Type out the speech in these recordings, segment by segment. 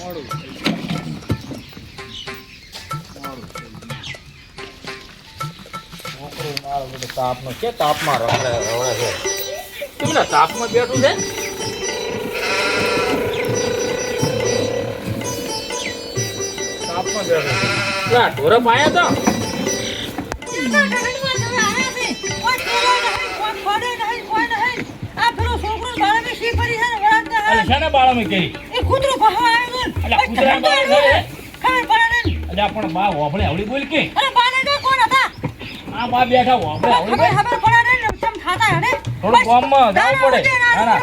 મોડું. મોડું. છોકરું તાપનો છે તાપમાં રખડે રવડે છે તું તાપમાં બેઠું છે તાપમાં બેઠું છે ઢોરે પાયા તો અલે શાના બાળામાં કરી અલ્યા કૂતરા બાળા અલ્યા પણ બા હોભળે આવડી બોલ કે. આ બા બેઠા હોભળે આવડી બોલ. થોડું ગામમાં જવું પડે. ના ના.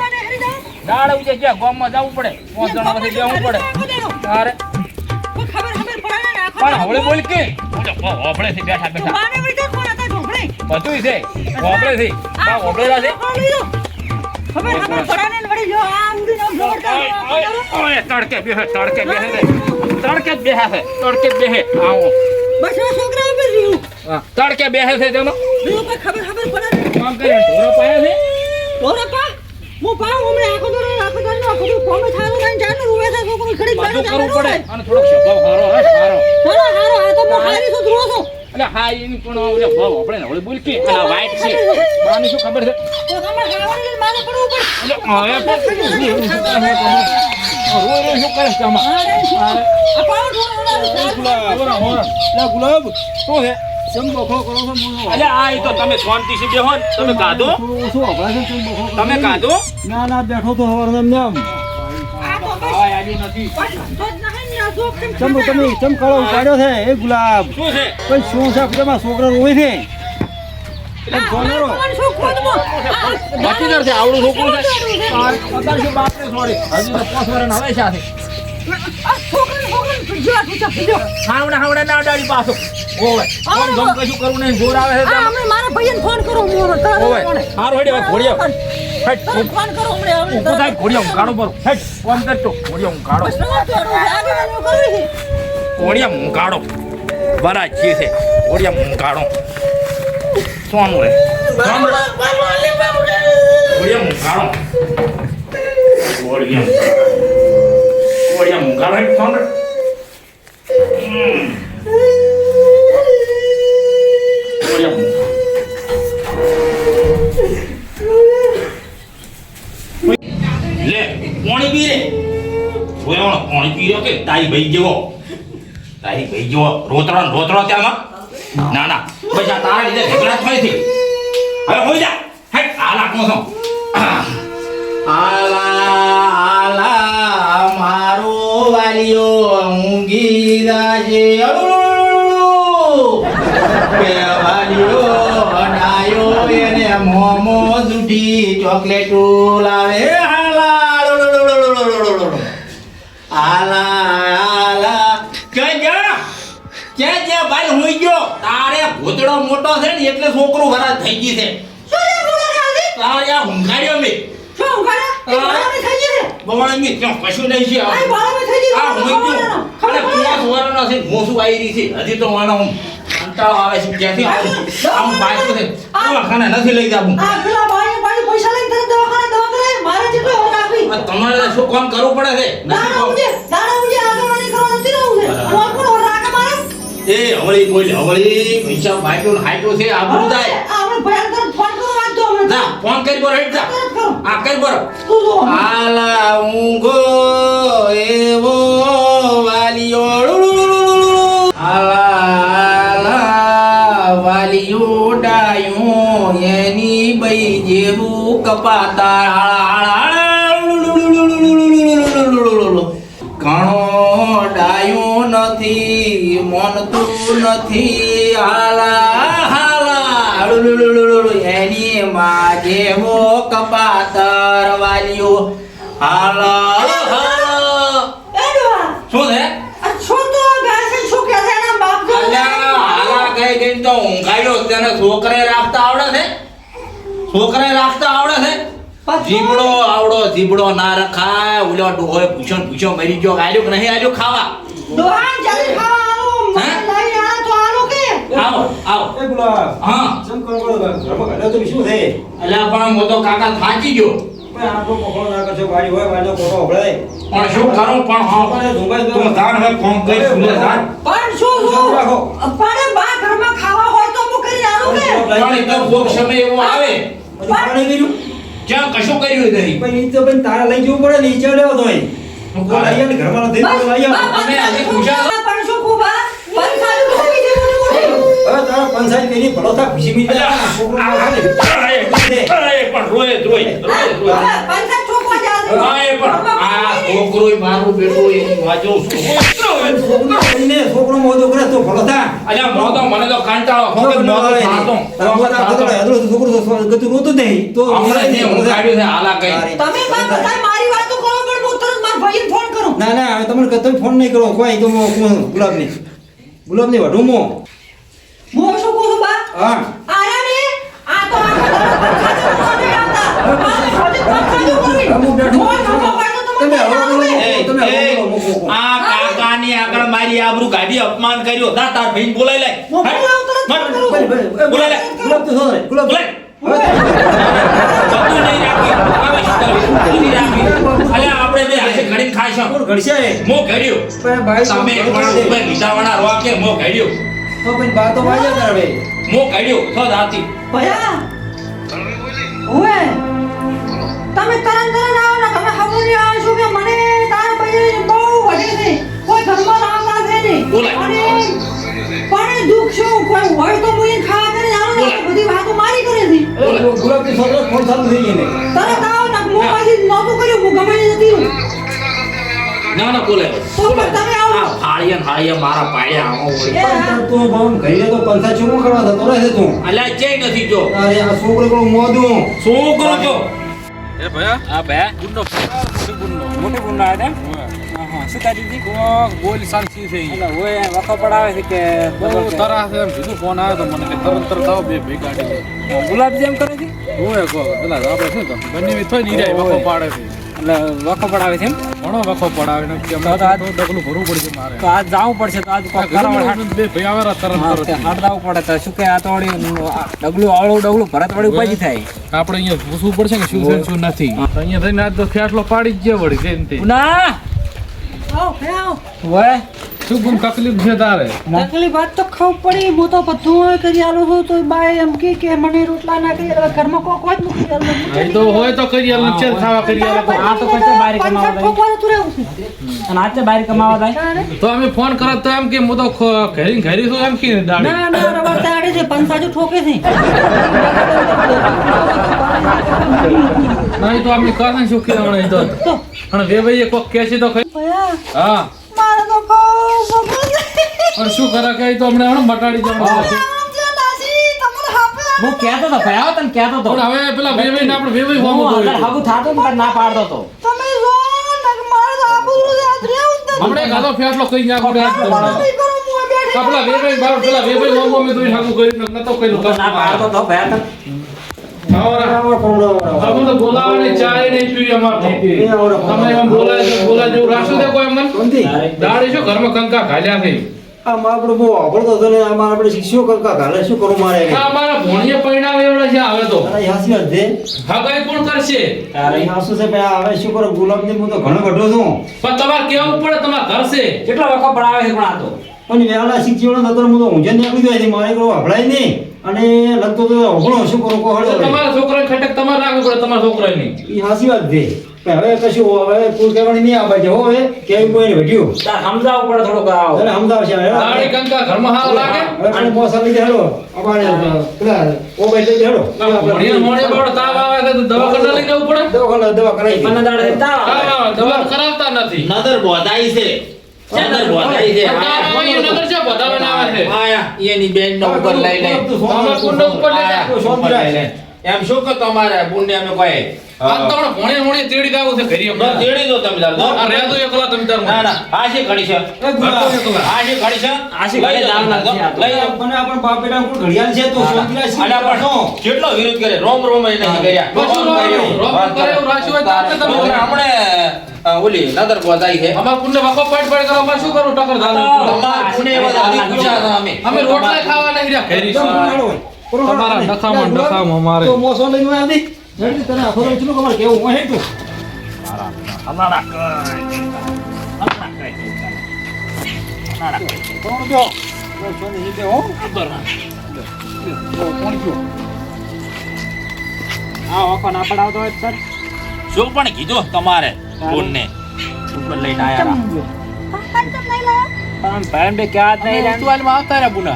દાડ ઉજે ક્યાં જવું પડે પાંચ જણામાંથી જવું પડે. તારે પણ હવળે બોલ કે. હોભળે થી બેઠા બેઠા. બધું છે. હોભળે થી બા હોભળેલા છે. ખબર ખબર પડાને ને? વળી જો આમ દી આમ જોરદાર ઓય, તડકે બેહે તડકે બેહે રે. તડકે જ બેહે છે તડકે બેહે. આવો. બસ આ છોકરા ઉપર રહ્યું. તડકે બેહે છે તેનો. રહ્યું પર ખબર ખબર પડે કામ કરે ઢોરો પાયા છે? ઢોરો પા. હું પા હમણે આખો દોરો આખો દોરો આખો દોરો કોમે થાતો નહીં જાનું રૂવે છે છોકરો ખડી બાજુ કરવું પડે. અને થોડોક સ્વભાવ હારો રે હારો. હારો હારો આ તો હું. હારી છું ધ્રુવો છું. એટલે હા એની પણ ઓલે ભાવ આપણે ને ઓલે બોલ કે આ વાઈટ છે. બાને શું ખબર છે? તો તમારે ગાવાની માને પડવું પડે. હવે રોય રોય શું કરે આમાં આ પાવ ઢોળો હોરા હોરા લે ગુલાબ શું છે ચમ બખો કરો છો મને આ તો તમે શાંતિથી બેહો તમે કાધો? શું શું છે ચમ બખો કરો તમે કાધો? ના ના બેઠો તો હવાર એમ. તમે ચમ કાળો ઉપાડ્યો છે? એ ગુલાબ શું છે? કોઈ શું છે છોકરા રોવે છે બાકીદાર છે આવડું છોકરું છે પૂછા ઓવે કરવું નહીં આવે ફોન કરો હું ઓવે? હારું હેડી હવે ઘોડિયો ફોન કરો હમણાં હવે ઊભો થાય છે. ઘોડિયા હું કાઢો સોનું રે કાઢો હેટ સોનું રે હમ. ઘોડિયા હું લે, પાણી પી રે જોયો પાણી પી રહ્યો કે? તારી ભાઈ જેવો. તારી ભાઈ જેવો રોતડો રોતડો ત્યાંમાં? ના ના. બસ તારા લીધે ઝઘડા થઈ થી હવે હોઈ જા. હેટ, આ લાખનો છો આલા આલા, મારો વાલિયો ઊંઘી કે વાલિયો અડાયો એને મોમો જુઠી ચોકલેટો લાવે આલા આલા ભૂતડો મોટો છે ને એટલે છોકરું વરાજ થઈ ગઈ છે. આ મે શું? થઈ ગઈ છે. કશું નહીં છે આ. બાળાને થઈ ગઈ છે. આ હોઈ ગયો ખબર અરે પડી? પાંચ વર્ષનો છે મોસું આવી રહી છે. હજી તો આમ કંટાળો આવે છે ક્યાંથી? આવે આમ બાજુ છે. દવાખાને નથી લઈ જાવું. આ પેલા બાઈએ બાઈએ પૈસા લઈને તરત દવાખાને દવા કરાય. મારે જેટલો હવે આપી. તમારે શું કામ કરવું પડે છે? એ હવળી બોલ હવળી. પૈસા બાટો ને હાટો છે આ બધું થાય. આપણે ભયંકર ફોન કરો વાંધો અમે. ના ફોન કરી બરો હેડ જા. આ કરી બરો તું જો. આલા ઊંઘો એવો વાલિયો આલા આલા વાલિયો ડાયો એની બઈ જેવું કપાતા નથી હાલા હાલા. એની માં જેવો કપાતર વાલિયો હાલા શું છે? છોકરો રાખતા આવડે છે? છોકરે રાખતા આવડે છે? જીબડો આવડો જીબડો ના રખાય. ઓલો ડોહોય પૂછો પૂછો મરી ગયો. આલ્યો કે નહીં આલ્યો ખાવા? ડોહા, જલ્દી ખાવા આવો. મને હે? લઈ આવો તો આલો કે? આવો આવો. એ ગુલાબ હા. ચમ કરો કરો ઘરમાં ઘરે તો શું છે? અલ્યા પણ હું તો કાકા થાકી ગયો. પણ આપણો પકડો ના કરશો વાડી હોય વાડીનો ખોટો હભળાય. પણ શું કરું પણ હા. પણ એ તો ધાન હવે કોમ કઈ સુને ધાન પણ શું શું? રાખો. પણ બા ઘરમાં ખાવા હોય તો હું કરી આલું કે? પણ તો કોક સમય એવો આવે. પણ કર્યું? જ્યાં કશું કર્યું નહીં. પણ ઈ તો પણ તારા લઈ જવું પડે ને ઈ ચા તોય. શું તો ઘરમાં નથી તો લઈ આવ. તમે આજે પૂછ્યા? પણ શું કુબા પણ સારું ખોવી દેવાનું મોઢું. હવે તારા પંચાયત કરી ભલો થા ખુશી મી અલ્યા. છોકરો ના. અરે, અરે, પણ રોય રોય રોય રોય. પંચાયત ઠોકવા જાશે. હા, એ પણ આ છોકરોય મારું બેટું એની વાજો છોકરો છોકરો મોઢો કરે તો ભલો થા. અલ્યા મો તો મને તો કંટાળો મોતો આવે ખાતો તો છોકરો તો ગતું જ નહીં. તો હમણાં હું કાઢ્યું છે હાલા કઈ તમે બા બધા મારી વાતો કરો પણ હું તરત મારા ભાઈને ફોન કરું ના ના હવે તમને કતો ફોન નહીં કરો કોઈ તો મો- મો- ગુલાબની ગુલાબની વધુ મો હા ને આ તો આ આ કાકાની આગળ મારી આબરૂ કાઢી અપમાન કર્યો દા તાર ભાઈને બોલાઈ લે. ભાઈ, ભાઈ, બોલાય લે. અલ્યા આપણે બે હાથે ઘડીને ખાઈશું ઘડશે? મો ઘડ્યું ભાઈ તમે. પણ ઉપર લીધાવાળા વાળા રોકે મો ઘડ્યું તો પછી બા તો વાજ્યા કરે ભાઈ. મો કાઢ્યો તો દાતી. ભયા? ઓએ તમે તરત તરત આવો ને તમે ખબર નહીં આવો છો કે મને તાર પૈસે બહુ વઢે છે. કોઈ ઘરમાં રામ ના છે ને. પણ દુખ શું? કોઈ હોય તો મુઈ ખાવા કરીને આવું ને બધી વાતો મારી કરે છે. એ ગુલાબની છોકરો ફોન ચાલુ થઈ ગઈ ને. તરત આવો ને હું પછી નહોતું કર્યું હું ગમે જતી ના ના બોલે તો તમે આવો ને હાળિયા મારા પાડ્યા આવો તું ભાવ ઘરે તો પંથા ચૂમો કરવા થતો રહે છે તું. અલ્યા જઈ નથી જો. અરે આ છોકરો પેલો મોદું છોકરો જો એ ભયા? હા બે ગુંડો. ગુંડો? મોટી ગુણ ના શું કરી દીધી કો થઈ એટલે ઓય વખો પડાવે છે કે બહુ તરા એમ. કીધું ફોન આવ્યો તો મને કે તરત તરત આવો બે ભેગા ગાડી ગુલાબ કરે છે? હોય કો પેલા આપણે શું તો બંને થોઈ નહીં જાય વખો પાડે છે. એટલે વખો પડાવે છે એમ? ઘણો વખો પડાવે? ને કે તો આજ- ડગલું ભરવું પડશે મારે. તો આજ જવું પડશે તો આજ બે ભાઈ આવે તરત પડે તો શું કે આ તો વળી ડગલું આવડું ડગલું ભરત વળી ઉપાજી થાય. આપણે અહીંયા પૂછવું પડશે કે શું છે શું નથી? અહીંયા થઈને આજ તો ખેટલો પાડી જ ગયા વળી જેમ ના! આવો આવો. ઓય શું ગુમ તકલીફ છે તારે? તકલીફ વાત તો ખબર પડી. હું તો બધું કરી આલું છું તો બાય એમ કે કે મને રોટલા ના કરી આલે. ઘરમાં કોક હોય મૂકી આલે. તો હોય તો કરી આલે ચેલ ખાવા કરી આલે. આ તો કઈ બહાર કમાવા જાય તું રહેવું છે. અને આજે બહાર કમાવા જાય. તો અમે ફોન કરત તો એમ કે હું તો ઘરી ઘેરી છું એમ કે દાડી? ના ના રવા તાડે છે. પંચાજુ ઠોકે છે. નહીં તો આપણે કાં શું કહેવાય નહીં તો. અને બે ભાઈએ કોક કહે છે તો ખરી. હા. પણ શું કરે કે તો અમને હમણાં મટાડી જવાનું આમ જે નાસી તમને હાપે હું કહેતો તો ભાઈ આવો તને કહેતો તો પણ હવે પેલા બે ને આપણે બે ભાઈ હું તો આગળ જોયું. ને પણ ના પાડતો તો તમે જો ને મારે તો આબરૂ યાદ રહેવું જ. હમણાં ફેટલો કઈ નાખો ને હાથ ધોઈને. નહીં કરો, હું બેઠી. આ પેલા બે ભાઈ બાર પેલા બે ભાઈ હોમું અમે ધોઈને હાગું નતો કર્યું તો ના પાડતો તો ભાઈ તને બોલાવાની ચાય નહીં પીવી અમાર તો. એ આવડો પમડો. તમે એમ બોલાય બોલાય જેવું રાખશો તે કોઈ અમને? દાડી શું? ઘરમાં કંકા ઘાલ્યા છે. આમ આપણે બહુ આવડતો હતો ને આમાં આપણે શિષ્યો કંકા ઘાલે શું કરું મારે આ અમારા ભોણીએ પરિણામ એવડા છે આવે તો. અરે હાસી વાત છે? હગાઈ કોણ કરશે? અરે હાસુ છે ભાઈ હવે શું કરો? ગુલાબની હું તો ઘણો ઘટો છું. પણ તમારે કેવું પડે તમારે ઘર છે. કેટલો વખો પડાવે છે પણ આ તો? પણ વહેલા શીખ્યો નતો હું તો ઊંઝે નીકળી ગયો હતી મારે કોઈ અભળાય નહીં. અને લગતો તો હભળો શું કરું કો હળો તમારા છોકરાને ખટક તમારે રાખવું પડે તમારા છોકરાની એ હાસી વાત છે. પણ હવે કશું હવે કુલ કહેવાની નહીં આવે છે હવે કેવું કોઈને વધ્યું તાર સમજાવવું પડે થોડુંક આવો. અરે સમજાવશે હવે દાડી કંકા ઘરમાં હાલ લાગે? અને પણ મોસમ લીધે હેડો અમારે પેલા મોબાઈલ લઈ હેડો ભણીએ મોડે બળ તાવ આવે છે તો દવાખાને લઈ જવું પડે? દવાખાના દવા કરાવી મને દાડે તાવ દવા કરાવતા નથી. નદર બોધાઈ છે. બેન અમે. એમ શું કે તમારે બુંડે અમે કોઈ? આ તો હમણાં ભણીએ ભણીએ તેડી દાવું છે ઘરી તો તેડી દો તમે તાર. આ રહેતો એકલા તમે તાર ના ના આ ઘડી છે રહેતો એકલા. આ શી ઘડી છે આ ઘડી આ તો. લઈ મને આપણ બાપ બેટા કોણ ઘડિયાળ છે તો શાંતિલા શી આના પણ કેટલો વિરોધ કરે રોમ રોમ એ નહીં કર્યા. રોમ રોમ કર્યું. રાખ્યું હોય તો આપણે તમે અ, ઓલી નદર બોધાઈ છે. અમાર પુણ્ય વાકો પાડ પાડ કરો અમાર શું કરું ટકર ધારું. અમાર પુણ્ય પૂછ્યા હતા અમે. અમે રોટલા ખાવા નહીં રહ્યા ઘેરી તમારા? નખામાં નખામાં અમારે. તો મોસો લઈને આવી જલ્દી તને આખો ખબર કેવું? હોય તું હલાડા ના. ના શું પણ કીધું તમારે ફોનને? ઉપર લઈને આયા ભાઈ બે ક્યાં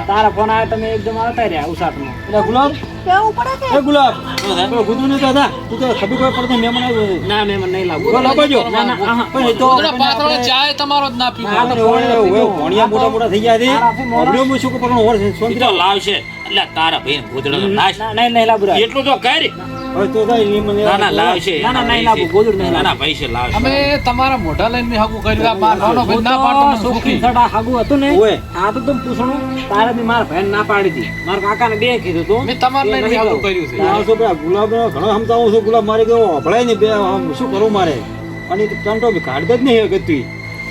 તારા ફોન આવ્યો તમે એકદમ આવતા રહ્યા ઉસાટમાં. એટલે ગુલાબ કેવું પડે કે? એ ગુલાબ. શું ગુદુ નતો હતા તું તો ખબર કોઈ પડતો મહેમાન આવ્યો છે. ના મેં નહીં લાગુ ગુલાબ આપજો. ના ના પણ તો ઉતરા ચાય તમારો જ ના પીવો આ તો ભોણિયા મોટા મોટા થઈ ગયા છે. અબડ્યો મૂછું કે પણ ઓર છે લાવશે. એટલે તારા ભાઈ ગોદડો નાશ. નહીં નહીં લાગુ એટલું તો કર. હવે તો જાય ના ના લાવશે. ના, ના, નહીં લાવું, ગોદડું નહીં ના ના પૈસે લાવશે. અમે તમારા મોઢા લઈને મેં કર્યું. આ માર નાનો ભાઈ ના પાડતો સુખી સડા હાગુ હતું ને ઓય. આ તો તમ પૂછણું તારે બી મારા ભાઈ ના પાડી હતી. મારા કાકાને બે કીધું તો મેં તમારે લઈને કર્યું છે. આ તો પેલા ગુલાબ ઘણો સમજાવું છું ગુલાબ મારે કેવો અભળાય ને બે આમ શું કરું મારે? અને ટંટો બી કાઢતો જ નહીં હવે તું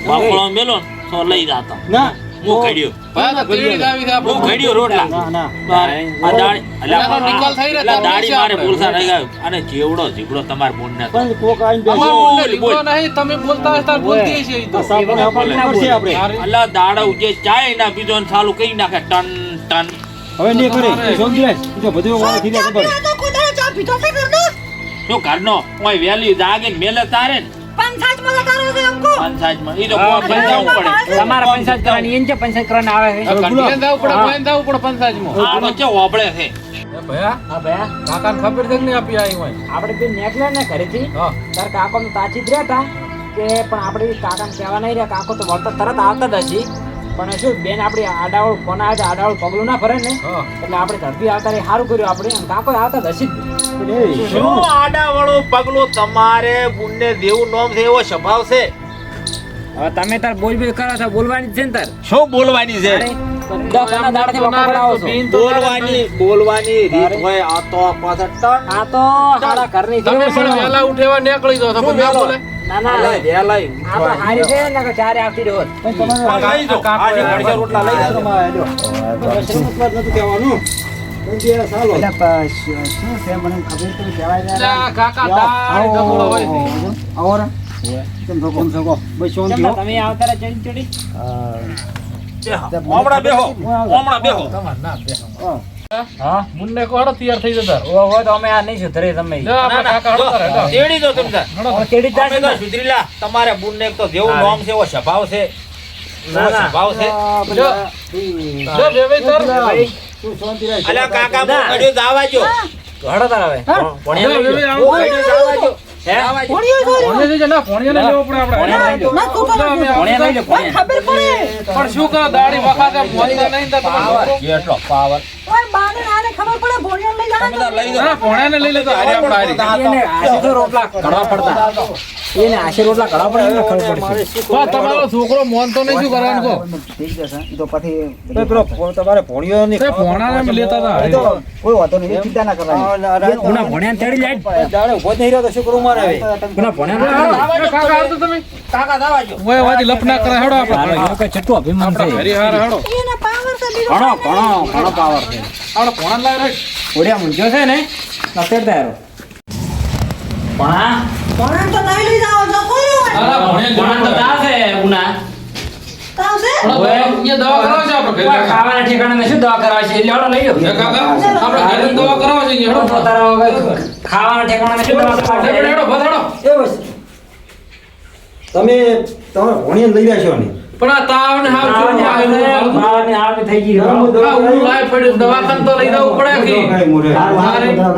બાપડો મેલો તો લઈ જાતો. ના હું ઘડ્યો. ભાઈ તો તેડી જ આવી છે હું ઘડ્યો રોટલા. ના ના આ દાડી એટલે મારે. પુરસા રહી ગયો. અને જેવડો જીવડો તમાર બોન ને પણ કોક નહીં તમે બોલતા બોલતી તો. આપણે. અલ્લા દાડા ઉજે ચાય ના પીધો ને ચાલુ કઈ નાખે? ટન ટન. હવે નહીં કરે. સમજે તો બધું વાળા થઈ ખબર. તો કોઈ ચા પીતો છે શું ઘરનો? ઓય વેલી જાગે મેલે તારે ને? પંચાયતમાં છે ઈ તો કોણ પંચાયત પડે. તમારા પંચાયત કરવાની એને છે? પંચાયત કરવાની આવે છે? આ ઘંટીને પડે ભાઈને જવું પડે પંચાયતમાં. આ તો વાપડે છે. એ ભયા હા ભયા. કાકાને ખબર છે કે આપી આવી હોય? આપણે બે નીકળ્યા ને તાર કાકો નું તાચી જ રહ્યા કે પણ આપણે કાકાને કહેવા નહીં રહ્યા કાકો તો વળતર તરત આવતા જ હજી. પણ શું બેન આપણી આડાવળ ફોન આવે તો આડાવળ પગલું ના ફરે ને? એટલે આપણે ધરતી આવતા રહી સારું કર્યું આપણે કાકો આવતા જ. જ શું? આડાવાળું પગલું તમારે બુનને દેવું નોમ છે એવો સ્વભાવ છે? હવે તમે તાર બોલ બોલ કરો છો બોલવાની છે ને તાર. શું બોલવાની છે. બોલવાની બોલવાની રીત હોય આ તો પાછા આ તો ઘરની તમે પણ વેલા ઉઠેવા નીકળી જાઓ તો પણ ના ના. ના અલા, વેલાય આ તો હારી છે ને કે ચારે આવતી રહો. પણ તમારે લઈ. આજે રોટલા. તમારે નતું કહેવાનું. બેહો બેહો ના બેસો. હા. હા મુન્ને કો તૈયાર થઈ જતા ઓ હોય તો અમે આ નહીં સુધરે તમે જો કાકા હળો કરે તેડી દો તમે તેડી જાશે તો સુધરીલા તમારે બુનને તો જેવું નામ છે એવો સ્વભાવ છે ના, ના. સ્વભાવ છે જો. જો બે બે તર. ભાઈ, તું શાંતિ રાખ. અલ્યા કાકા ના. હું કડ્યું જાવા તાર હવે ભણ્યા જો, બે બે લઈ આવું જાઓ. કરી. જાવા જો. હે? જાવા જો. ભણ્યો છો ભોણિયા લઈ જા, ના, ભોણિયાને લેવો પડે આપણે. ભોણિયા લઈ લો. ના તું જો અમે ભોણિયા લઈ લો, આવતા- ભોણિયા. ખબર પડે પણ શું કરો દાડી વખાતે પાવર. શું? કેટલો પાવર ઓય બાને આને ખબર પડે ભણ્યો લઈ તમે તાર લઈ જાઓ. ના, ભોણિયાને લઈ લે તો હારી આપણે હારી. તો રોટલા ઘડવા પડતા. એને આશી રોટલા ઘડવા પડે એને ખબર પડશે. બા, તમારો છોકરો મોન તો નહીં શું કરવાનું કહો? ભાઈ, પેલો ભો- તમારે ભોણિયો ની તે ભોણાને અમે લેતા હતા. હારી. આ- આ- આ- ગુના ભણ્યા તેડી જાય. દાડે ઊભો નહીં રહ્યો તો શું કરું મારે હવે? ગુના ભણ્યા હાલો, એ કાકા આવતો તમે. કાકા જાવા ઓય વાજી લપ ના કરે હેડો આપણે. એવું અભિમાન આપણે છે હરી હેડો. એને પાવર છે બીજો ઘણો ઘણો ઘણો પાવર છે. આપણે ભોણાને લાવી રાખ. ઓડિયા મૂંઝ્યો છે ને નસેર તારો ભણા? ભણે તો નહીં લઈ જાવ જો કોઈ ભોણિયા ભણા તો તાસે ઉના. ખાવાના ઠેકાણે શું દવા કરાવે છે એટલે લઈ લો આપણે દવા કરાવો છે ખાવાના ઠેકાણે શું દવા કરાવે છે? તમે તમારે ભોણિયાને લઈ રહ્યા છો ને? પણ આ તાવ ને હાવ થઈ ગઈ. હા, લાય પડ્યો દવાખાન તો લઈ જવું પડે કે દવાખાને મોરે. મારે દવા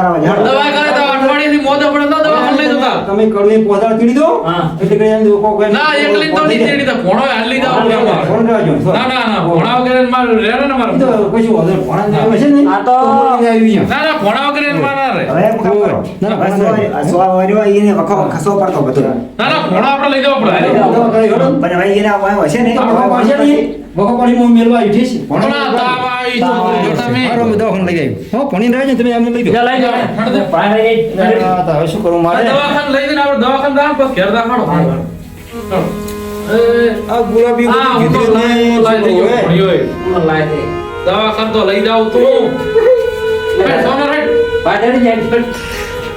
કરે તો અઠવાડિયેથી મોઢે પડે તો દવાખાને લઈ જતા. તમે કડવી પોદાળ પીડી દો. એટલે કઈ આને કોક એને- ના એકલી તો નહીં તેડી તો ભોણો હાલ લઈ જવો. ના ના ના ભોણા વગર માર રે ને માર. તો કશું વાંધો નહીં. ભોણાને આવે છે ને. આ તો- આવી ગયા. ના ના ભોણા વગર એને મારે ના રહે. ના, વખો ખસો પડતો બધું. ના ના ભોણા આપણે લઈ જવો પડે. દવા કરાવી આવે છે પાછળ નહીં. વખો પાણીમાં મેલવા આવી છે. પણ તાવ આવી તો જો તમે મારો હું દવાખાને લઈ આવી. હો, ભણીને રહેજો ને તમે એમને લઈ દો. લઈ જાઓ ભણા લઈ જઈ. હા, તો હવે શું કરું મારે દવાખાને લઈ જઈને આપણે દવાખાને ઘેર આ ગુલાબી તો લાઈ છે. દવાખાને તો જાવ તું ભાઈ સોનો રાઈટ જાય.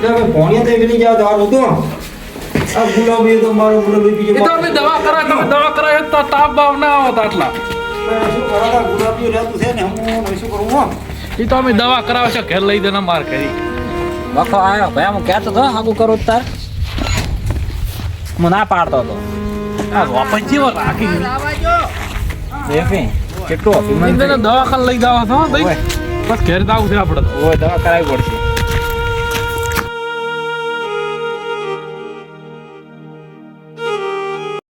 કે હવે તો એવી જાવ તારું તો આ ગુલાબી તો મારો મોટો લઈ એ તો અમે દવા કરાય તમે દવા કરાય તો તાપ બાવ ના આવત આટલા. શું કરા ગુલાબી રહેતું છે ને હું શું કરું હું એ તો અમે દવા કરાવે છે ઘેર લઈ દેના માર કરી. વખો આયો ભાઈ હું કહેતો હતો હાગું કરું તાર? હું ના પાડતો હતો આ વાપસ જેવો રાખી. દેખી કેટલું અભિમાન દવાખાને લઈ જવા તો ભાઈ. બસ ઘેર જાવું છે આપણે તો. દવા કરાવી પડશે.